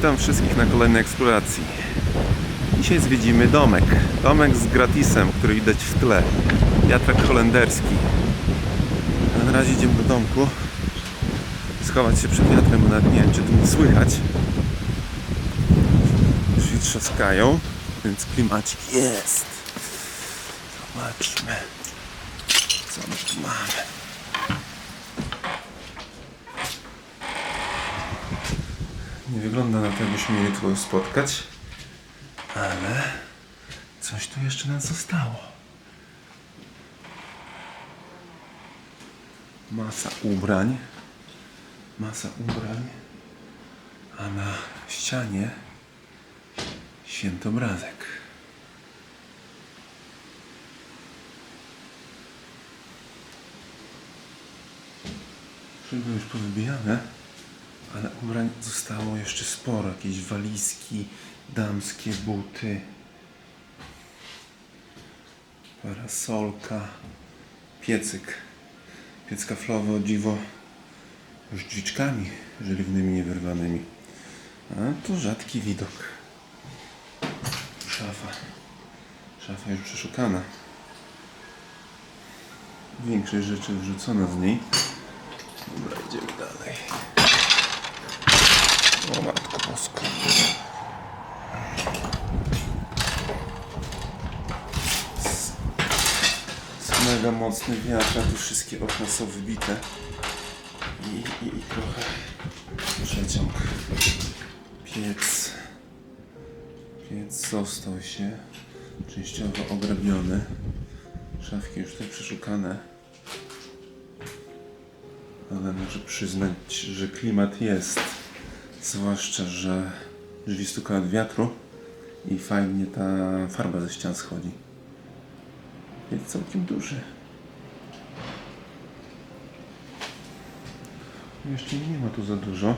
Witam wszystkich na kolejnej eksploracji. Dzisiaj zwiedzimy domek. Domek z gratisem, który widać w tle. Wiatrak holenderski. Na razie idziemy do domku. Schować się przed wiatrem, bo nawet nie wiem, czy tu mnie słychać. Drzwi trzaskają, więc klimacik jest. Zobaczmy, co my tu mamy. Nie wygląda na to, jakbyśmy mieli tu spotkać, ale coś tu jeszcze nas zostało. Masa ubrań, masa ubrań, a na ścianie świętobrazek. Szyby już powybijane, ale ubrań zostało jeszcze sporo. Jakieś walizki, damskie buty, parasolka, piecyk. Piec kaflowy o dziwo już drzwiczkami żeliwnymi, niewyrwanymi. A to rzadki widok. Szafa. Szafa już przeszukana. Większość rzeczy wrzucono z niej. Dobra, idziemy dalej. O matko bosko. S- Jest mega mocny wiatr, a tu wszystkie okna są wybite. I, i, i trochę przeciąg. Piec. Piec został się częściowo ograbiony. Szafki już tutaj przeszukane. Ale muszę przyznać, że klimat jest. Zwłaszcza, że drzwi stukają od wiatru i fajnie ta farba ze ścian schodzi. Jest całkiem duży. Jeszcze nie ma tu za dużo.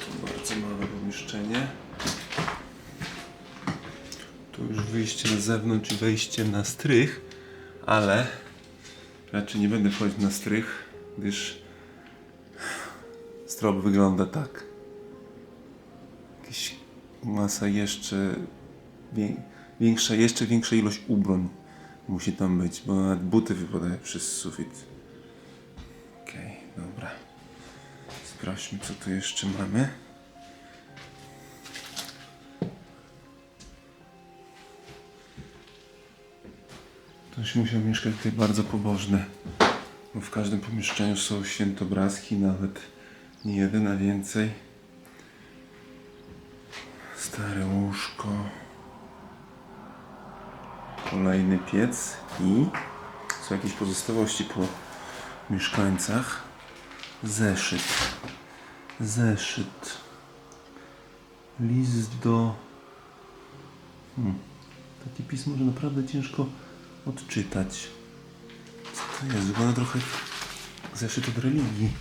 Tu bardzo małe pomieszczenie. Tu już wyjście na zewnątrz i wejście na strych, ale raczej nie będę wchodzić na strych, gdyż strop wygląda tak. Jakaś masa jeszcze wię- większa, jeszcze większa ilość ubrań musi tam być, bo nawet buty wypadają przez sufit. Okej, dobra. Sprawdźmy co tu jeszcze mamy. Ktoś musiał mieszkać tutaj bardzo pobożny. Bo w każdym pomieszczeniu są świętobrazki, nawet nie jeden, a więcej. Stare łóżko. Kolejny piec i są jakieś pozostałości po mieszkańcach. Zeszyt. Zeszyt. List do... Hmm. Takie pismo, że naprawdę ciężko odczytać. Co to jest? Wygląda trochę zeszyt od religii.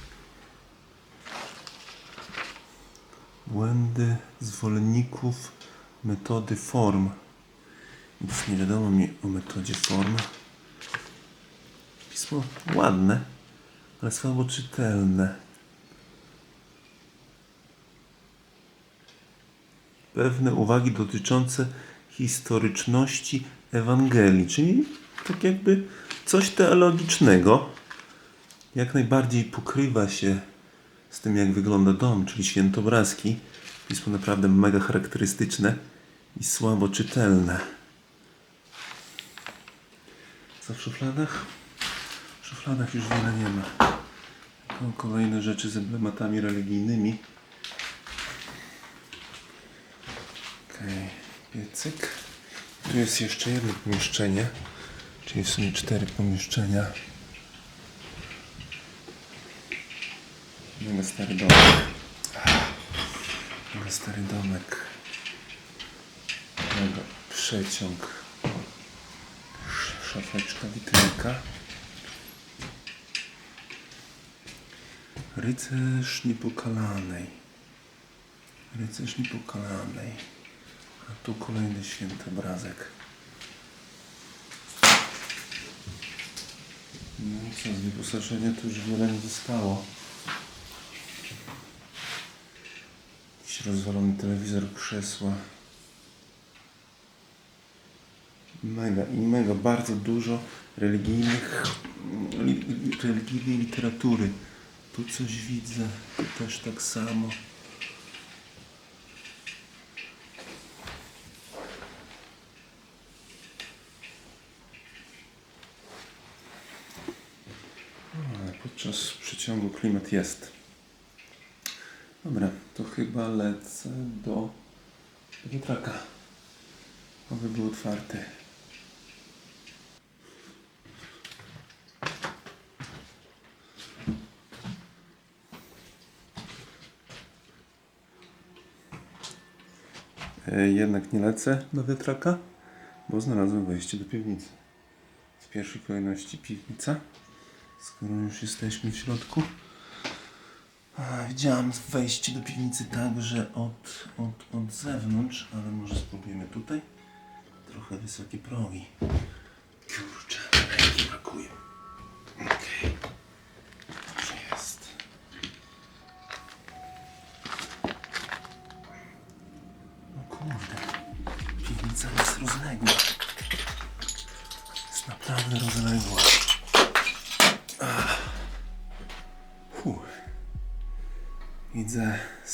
Błędy zwolenników metody form. Nic nie wiadomo mi o metodzie form. Pismo ładne, ale słabo czytelne. Pewne uwagi dotyczące historyczności Ewangelii, czyli tak jakby coś teologicznego. Jak najbardziej pokrywa się z tym, jak wygląda dom, czyli świętobrazki. Pismo naprawdę mega charakterystyczne i słabo czytelne. Co w szufladach? W szufladach już wiele nie ma. Tylko kolejne rzeczy z emblematami religijnymi. Okej, piecyk. Tu jest jeszcze jedno pomieszczenie, czyli w sumie cztery pomieszczenia. Mega stary domek. Mega stary domek. Mega przeciąg. Sz- Szafeczka, witrynka. Rycerz niepokalanej. Rycerz niepokalanej. A tu kolejny święty obrazek. No co, z wyposażenia to już wiele nie zostało. Jakiś rozwalony telewizor, krzesła. Mega i mega, bardzo dużo religijnych, li, religijnej literatury. Tu coś widzę, tu też tak samo. Ale podczas przeciągu klimat jest. Dobra, to chyba lecę do wiatraka. Oby był otwarty. E, Jednak nie lecę do wiatraka, bo znalazłem wejście do piwnicy. W pierwszej kolejności piwnica, skoro już jesteśmy w środku. Widziałam wejście do piwnicy także od, od, od zewnątrz, ale może spróbujemy tutaj. Trochę wysokie progi.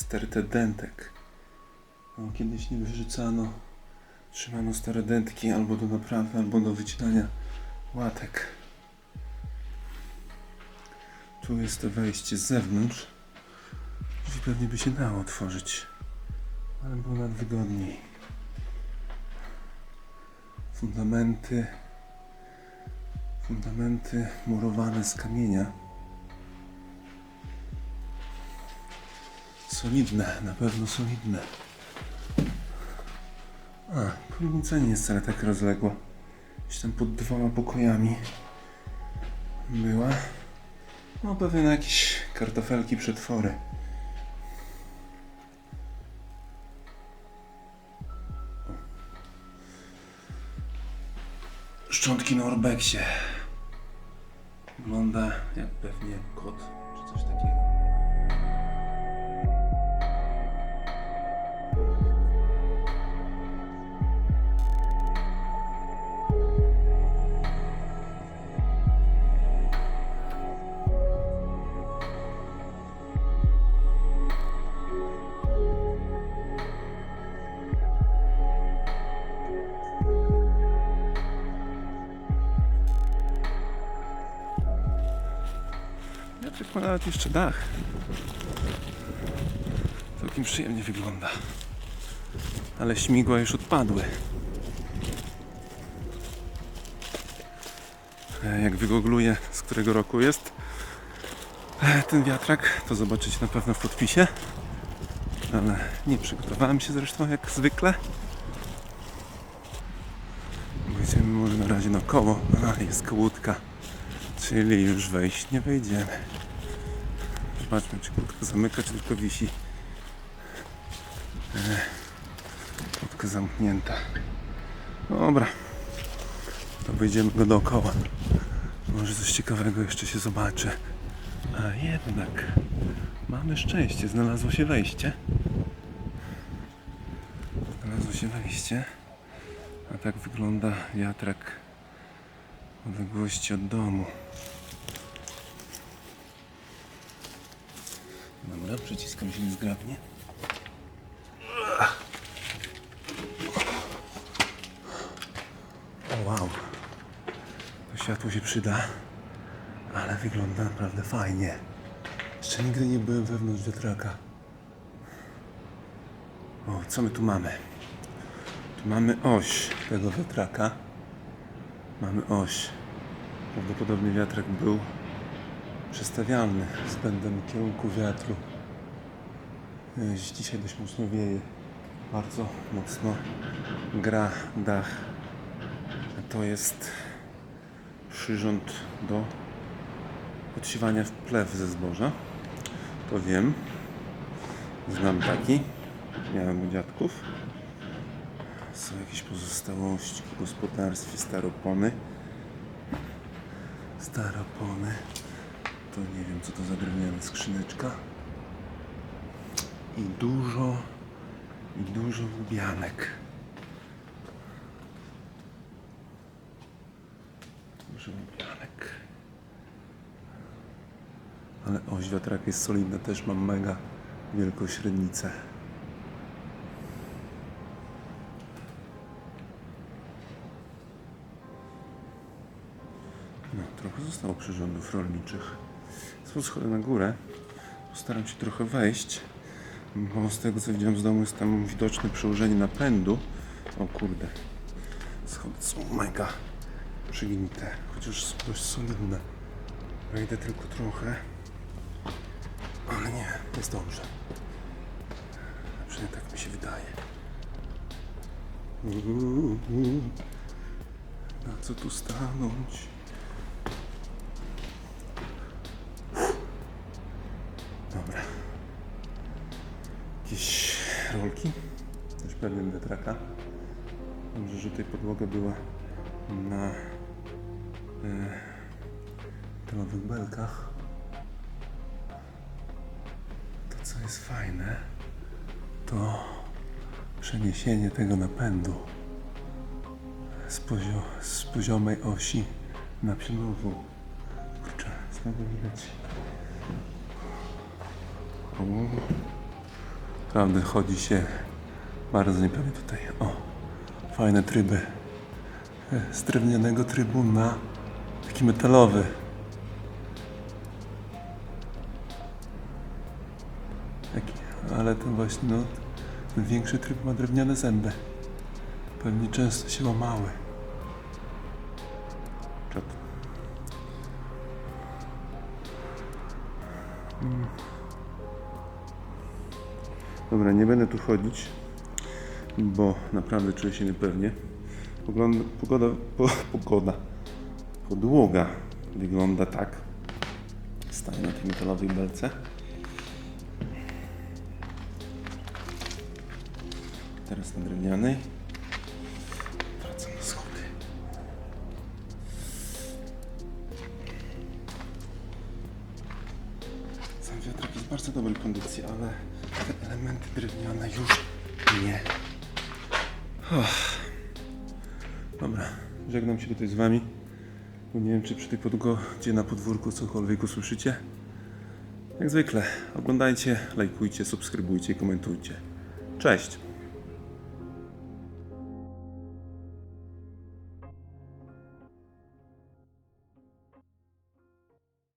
Stertę dentek. No, kiedyś nie wyrzucano, trzymano stare dętki albo do naprawy, albo do wycinania łatek. Tu jest to wejście z zewnątrz. Drzwi pewnie by się dało otworzyć, ale było nawet wygodniej. Fundamenty, fundamenty murowane z kamienia. Solidne, na pewno solidne. A, piwnica nie jest wcale tak rozległa. Gdzieś tam pod dwoma pokojami była. No pewnie na jakieś kartofelki, przetwory. Szczątki na Orbeksie. Wygląda jak pewnie kot, czy coś takiego. Ma nawet jeszcze dach. Całkiem przyjemnie wygląda. Ale śmigła już odpadły. E, Jak wygoogluję, z którego roku jest e, ten wiatrak, to zobaczycie na pewno w podpisie. Ale nie przygotowałem się zresztą jak zwykle. Pójdziemy może na razie naokoło. A, jest kłódka. Czyli już wejść nie wejdziemy. Zobaczmy, czy kłódka zamyka, czy tylko wisi. Ech, Kłódka zamknięta. Dobra. To wyjdziemy go dookoła. Może coś ciekawego jeszcze się zobaczy. A jednak mamy szczęście, znalazło się wejście. Znalazło się wejście. A tak wygląda wiatrak w odległości od domu. Dobra, przyciskam się niezgrabnie. Wow. To światło się przyda, ale wygląda naprawdę fajnie. Jeszcze nigdy nie byłem wewnątrz wiatraka. O, co my tu mamy? Tu mamy oś tego wiatraka. Mamy oś. Prawdopodobnie wiatrak był przestawialny względem kierunku wiatru. Dzisiaj dość mocno wieje. Bardzo mocno gra dach. To jest przyrząd do podsiwania w plew ze zboża. To wiem. Znam taki. Miałem u dziadków. Są jakieś pozostałości w gospodarstwie, staropony. Staropony. To nie wiem co to za drewniana skrzyneczka. I dużo i dużo lubianek. Dużo lubianek. Ale oś wiatraka jest solidna, też mam mega wielką średnicę. No, trochę zostało przyrządów rolniczych. Są schody na górę. Postaram się trochę wejść, bo z tego co widziałem z domu jest tam widoczne przełożenie napędu. O kurde, schody są mega przygnite, chociaż są dość solidne. Wejdę tylko trochę, ale nie, jest dobrze. Przynajmniej tak mi się wydaje. Na co tu stanąć? Dobra. Jakieś rolki? Pewnie wiatraka. Dobrze, że tutaj podłoga była na e, metalowych belkach. To co jest fajne, to przeniesienie tego napędu z, pozio, z poziomej osi na pianową. Kurczę, znowu widać. Naprawdę chodzi się bardzo niepewnie tutaj. O, fajne tryby. E, Z drewnianego trybu na taki metalowy. Taki, ale ten właśnie, no, ten większy tryb ma drewniane zęby. Pewnie często się łamały. Czop. Dobra, nie będę tu chodzić, bo naprawdę czuję się niepewnie. Pogląda, pogoda, po, pogoda, podłoga wygląda tak. Staję na tej metalowej belce. Teraz na drewnianej. Wracam na schody. Sam wiatrak jest w bardzo dobrej kondycji, ale te elementy drewniane już nie. Dobra, żegnam się tutaj z wami. Bo nie wiem, czy przy tej podgodzie na podwórku cokolwiek usłyszycie. Jak zwykle, oglądajcie, lajkujcie, subskrybujcie i komentujcie. Cześć!